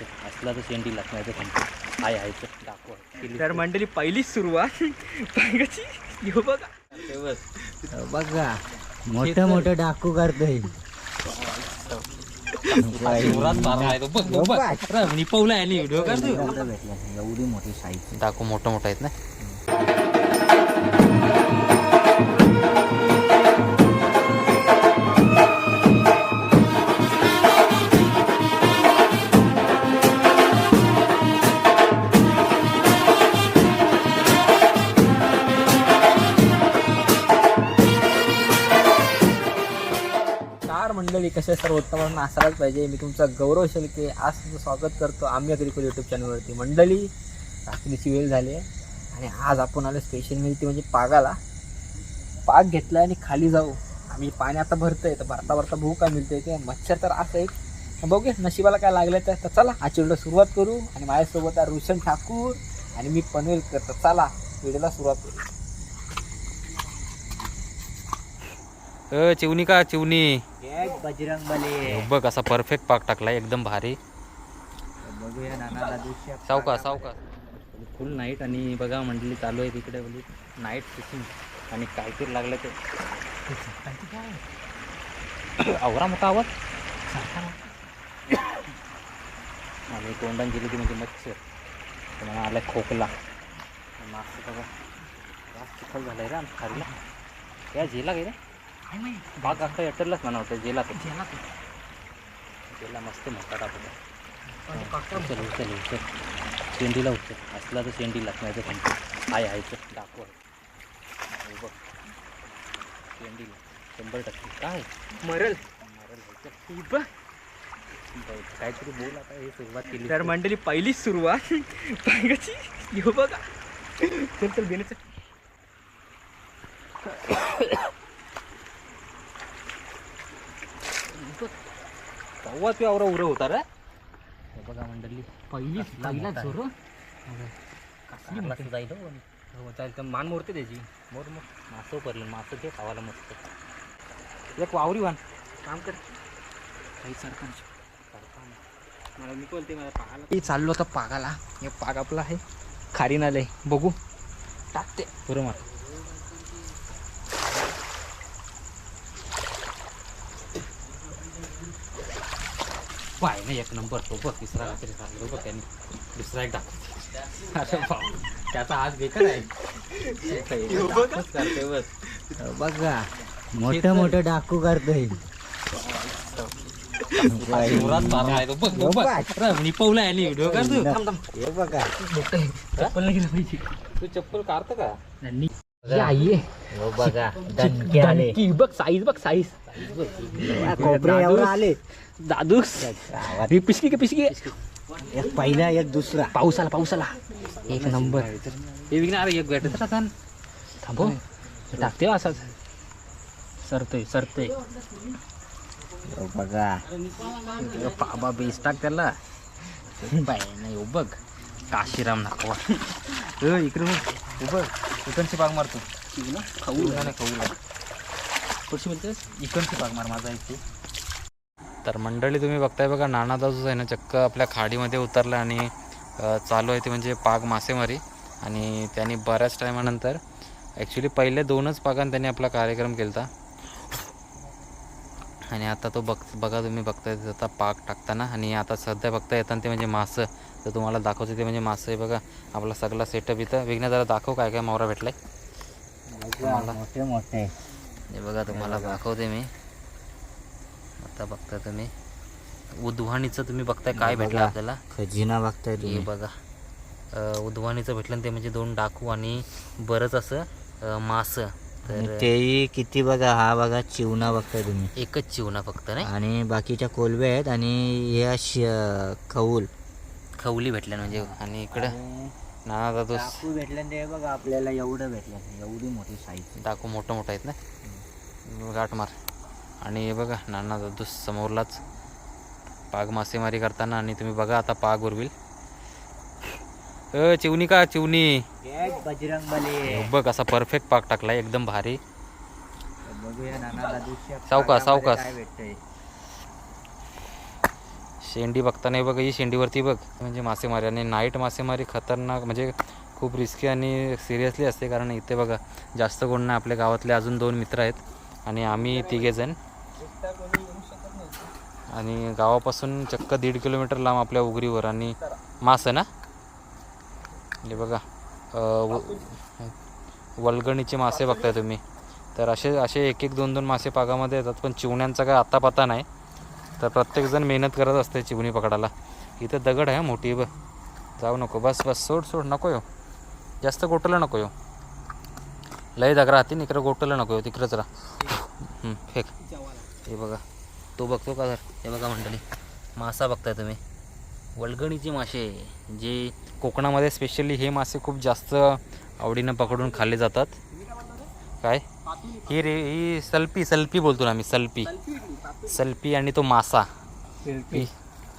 होतं असला तर शेंडी लागणार तर संपलं आहे आहे तर दाखव. तर मंडळी पहिलीच सुरुवात. पागाची घेऊ बघा. बघा. मोठं मोठं डाकू करतोय. व्हिडिओ काढतो एवढं मोठी साईज दाखव मोठं मोठं आहेत ना? मंडळी कसे सर्व उत्तम असायलाच पाहिजे. मी तुमचा गौरव शेलके आज तुमचं स्वागत करतो आम्ही अग्रिकोल यूट्यूब चॅनलवरती मंडळी रात्रीची वेळ झाली आहे आणि आज आपण आलो स्पेशल मिळते म्हणजे पागाला. पाग घेतला आणि खाली जाऊ. आम्ही पाणी आता भरतंय तर भरता भरता भाऊ काय मिळते ते. मच्छर तर असं एक. बघूया नशिबाला काय लागलं तर. तर चला आजची व्हिडिओ सुरुवात करू आणि माझ्यासोबत आहे रोशन ठाकूर आणि मी पनवेलकर तर चला व्हिडिओला सुरुवात करू. अ चिवणी का चिवणी? बजरंग बले. बघ असा परफेक्ट पाक टाकलाय एकदम भारी. बघूया नाना दादूच्या सावका सावका. फुल नाईट आणि बघा मंडळी चालू आहे तिकडे बोली. नाईट फिशिंग आणि काहीतरी लागलं ते. आवरा मोठा आवाज. आणि तोंडान गेली ती म्हणजे मच्छर. तर मला आला खोकला. मास्क बघा. जास्त चिखल झालाय रे आमच्या खारीला. या झेला काय बाग अख्खा एटरलाच म्हणा होतं जेला तो. जेला मस्त मोठा टाकतो उचल उचल उचल शेंडीला उचल. असला तर शेंडी लागणार तर संपलं आहे आहे तर दाखव. हे बघ. शेंडीला. शंभर टक्के. काय? मरल. मारेल उचल. ही बघ. बरं, काहीतरी बोल आता हे सुरुवात केली. तर मंडळी पहिलीच सुरुवात. पागाची घेऊ बघा. चल चल बेनेच तेव्हा तू आवरा उरं होता रे. हे बघा मंडळी पहिलीच पहिला मोठा आहे. जोर कसली मोठी. जाईल हो. हो चालेल तर मान मोरते त्याची. मोर मग मासं पडलं मासं ते खावायला मस्त. एक वावरी वाण काम कर. काही सरपंच. मला मी बोलते मला पागाला मी चाललो आता पागाला. हे पाग आपला आहे. खारीन आलंय बघू. टाकते. पुरं पाय ना एक नंबर तो बघ तिसरा काहीतरी सांगलो बघ त्यांनी. दुसरा एक अरे बाप त्याचा आज बेकार आहे. बघ. मोठं मोठं डाकू करतोय. तो. निपवलाय आणि व्हिडिओ थांब हे बघा चप्पल नाही पाहिजे. तू चप्पल काढतं का? आई आहे हो बघा दणके आले. दणकी. बघ साईज बघ साईज कोपरे एवढं आले. दादूस. ही पिशकी का पिशकी एक पहिला एक दुसरा. पाऊस आला पाऊस आला एक नंबर. हे विकणार अरे एक भेटत आता थांबो. हे टाकते हो असाच. सरतोय सरतोय. हो बघा. बाबा बेस टाक त्याला. नाही हो बघ. काशीराम नाकवा इकडे बघ. हो बघ इकडची पाग खाऊ नाही खाऊ कुठची बोलतेस इकडची पाग मार माझा इथे. तर मंडळी तुम्ही बघताय बघा नाना दाजूच आहे ना चक्क आपल्या खाडीमध्ये उतरला आणि चालू आहे ते म्हणजे पाग मासेमारी. आणि त्यांनी बऱ्याच टायमानंतर ॲक्च्युली पहिले दोनच पागान त्यांनी आपला कार्यक्रम केला आणि आता तो बघ बघा तुम्ही बघताय आता पाक टाकताना. आणि आता सध्या बघता येताना ते म्हणजे मासं. तर तुम्हाला दाखवतो ते म्हणजे मासं आहे बघा. आपला सगळा सेटअप इथं. विघ्न जरा दाखव काय काय मावरा भेटलाय. मोठे मोठे. हे बघा तुम्हाला दाखवते मी. आता बघता तुम्ही. उद्वाणीचं तुम्ही बघताय काय. भेटलं आपल्याला? खजिना बघताय तुम्ही. बघा. उद्वाणीचं भेटलं ते म्हणजे दोन डाकू आणि बरंच असं मासं. तर तेही किती बघा हा बघा चिवणा बघताय तुम्ही. एकच चिवणा फक्त नाही? आणि बाकीच्या कोलबे आहेत आणि या खऊल. खवली भेटल्या म्हणजे आणि इकडं? नाना दादू डाकू भेटलं ते बघा आपल्याला एवढं भेटलं एवढी मोठी साईज डाकू मोठं मोठं आहेत ना? गाठ मार. आणि हे बघा नाना दादू समोरलाच पाग मासेमारी करताना आणि तुम्ही बघा आता पाग उरविल. अ चिवणी का चिवणी? बजरंग बले. बघ असा परफेक्ट पाक टाकलाय एकदम भारी. बघूया नाना सावकाश. काय भेटतंय. शेंडी बघताना नाही बघ ही शेंडीवरती बघ. म्हणजे मासेमारी आणि नाईट मासेमारी खतरनाक म्हणजे खूप रिस्की आणि सिरियसली असते. कारण इथे बघा जास्त कोण नाही. आपल्या गावातले अजून दोन मित्र आहेत. आणि आम्ही तिघेजण आणि गावापासून चक्क दीड किलोमीटर लांब आपल्या उगरीवर. आणि मासं ना? हे बघा वलगणीचे व- मासे बघताय तुम्ही. तर असे असे एक एक दोन दोन मासे पागामध्ये येतात. पण चिवण्यांचा काय आत्ता पता नाही. तर प्रत्येकजण मेहनत करत असते चिवणी पकडायला. इथं दगड आहे मोठी ब जाऊ नको बस बस. सोड सोड नको यो हो. जास्त गोटलं नको यो हो. लय दगड राहतील इकडं गोटलं नको येऊ हो, तिकडंच राहा. फेक. हे बघा तो बघतो का सर हे बघा मंडळी मासा बघताय तुम्ही. वलगणीचे मासे जे कोकणामध्ये स्पेशली हे मासे खूप जास्त आवडीनं पकडून खाल्ले जातात. काय? ही रे ही सल्पी सल्पी बोलतो ना आम्ही सल्पी. सल्पी आणि तो मासा. पी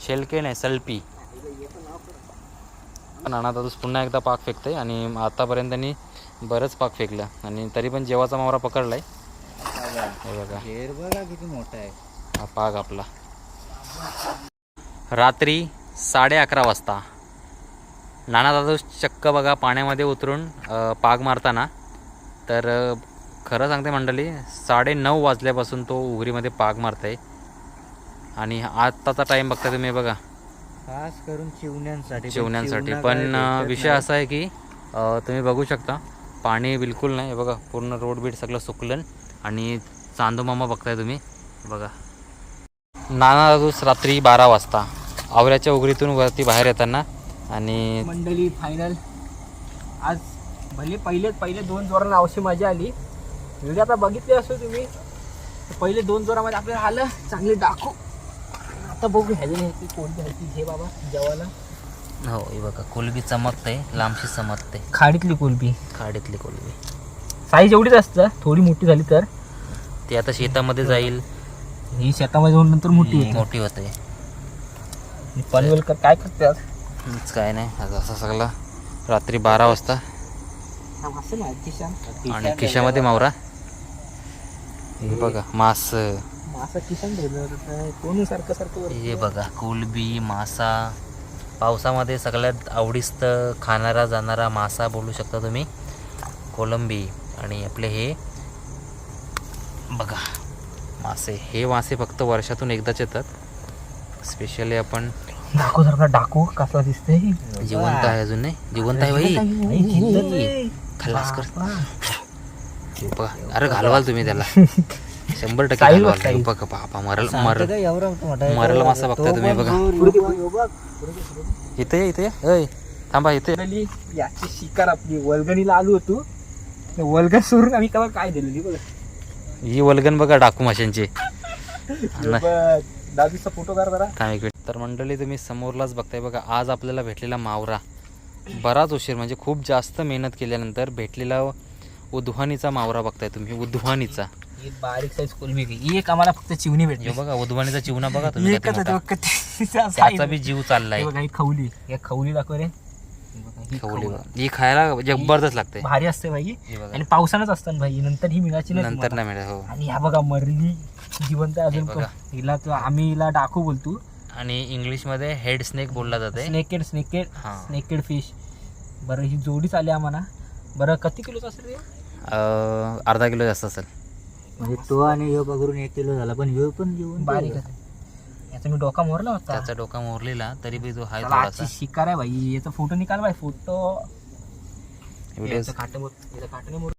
शेलके नाही सल्पी. नाना दादूस पुन्हा एकदा पाक फेकते आणि आतापर्यंत त्यांनी बरंच पाक फेकलं. आणि तरी पण जेवाचा मावरा पकडलाय. हे बघा. किती मोठा आहे. हा पाग आपला. रात्री साडे अकरा वाजता. नाना दादू चक्क बघा पाण्यामध्ये उतरून पाग मारताना. तर खरं सांगते मंडळी साडे नऊ वाजल्यापासून तो उघरीमध्ये पाग मारताय. आणि आत्ताचा टाईम बघता तुम्ही बघा. खास करून चिवण्यांसाठी जेवण्यासाठी चिवणा पण विषय. असा आहे की तुम्ही बघू शकता पाणी बिलकुल नाही. बघा पूर्ण रोड बीड सगळं सुकलं आणि चांदोमामा बघताय तुम्ही. बघा. नाना दादूस रात्री बारा वाजता आवऱ्याच्या उघडीतून वरती बाहेर येताना आणि मंडळी फायनल आज भले पहिले पहिले दोन जोरांना अवश्य मजा आली व्हिडिओ आता बघितले असो तुम्ही पहिले दोन जोरामध्ये आपल्याला आलं चांगले दाखव. आता बघू ह्याची ह्याची कोणती ह्याची घे बाबा जेवायला. हो हे बघा कोलबी चमकते लांबशी चमकते. खाडीतली कोलबी. खाडीतली कोलबी. साईज एवढीच असतं थोडी मोठी झाली तर. ती आता शेतामध्ये जाईल. ही शेतामध्ये जाऊन नंतर मोठी होती. मोठी होते. पनवेलकर काय करतात हेच काय नाही आज असं सगळं. रात्री बारा वाजता. आणि खिशामध्ये मावरा. हे बघा मास. ठेवलं होतं कोणी सारखं सारखं हे बघा कोलबी मासा. पावसामध्ये सगळ्यात आवडीस्त खाणारा जाणारा मासा बोलू शकता तुम्ही. कोलंबी आणि आपले हे बघा मासे. हे मासे फक्त वर्षातून एकदाच येतात. स्पेशली आपण दाखव सारखा डाकू कसा दिसतंय? जिवंत आहे अजून नाही? जिवंत आहे बाई. खलास कर. बघा अरे घालवाल तुम्ही त्याला. शंभर टक्के साहिल घालवाल. बघताय. बघा बापा मरल मरल? मरल मासा बघताय तो तुम्ही बघ, इथे ये, इथे ये. ऐ थांबा इथे याची शिकार आपली. वल्गणीला आलो होतो. वल्गण सोडून आम्ही तेव्हा काय दिलेली बघ. ही वल्गन बघा डाकू माशांची. नाही. बघ, दादूचा फोटो काढ जरा. थांब एक मिनिट. तर मंडळी तुम्ही समोरलाच बघताय बघा आज आपल्याला भेटलेला मावरा. बराच उशीर म्हणजे खूप जास्त मेहनत केल्यानंतर भेटलेला उद्वानीचा मावरा बघताय तुम्ही उद्वानीचा ही बारीक साईज कोलबी ही एक आम्हाला फक्त चिवणी भेटली. हे बघा उद्वानीचा चिवना बघा तुम्ही एकच मोठा. त्याचा बी जीव चाललाय. हे बघा ही खवली या खवली दाखव रे. हे बघा, ही खवली खवली. बघा. ही खायला जबरदस्त लागते. भारी असते भाई हे बघा. आणि पावसानंच असतं ना भाई नंतर ही मिळायची नाही नंतर तुम्हाला. नाही मिळेल हो. आणि ह्या बघा मरली जिवंत आहे अजून हे पण. बघा. हिला तर आम्ही हिला डाकू बोलतो. आणि इंग्लिशमध्ये हेड स्नेक बोलला जाते स्नेकेड स्नेकेड हा. स्नेकेड फिश बरं ही जोडीच आली आम्हाला. बरं किती किलोच असेल रे अं, अर्धा किलो जास्त असेल. म्हणजे तो आणि ह्यो पकडून एक किलो झाला पण ह्यो पण जेवण बारीक आहे. याचा मी डोका मोरला होता. त्याचा डोका मोरलेला तरी बी तो हाय त्याला थोडासा. आजची शिकार आहे भाई. याचा फोटो निकाल भाई फोटो व्हिडिओ याचं मोर- नाही मोर-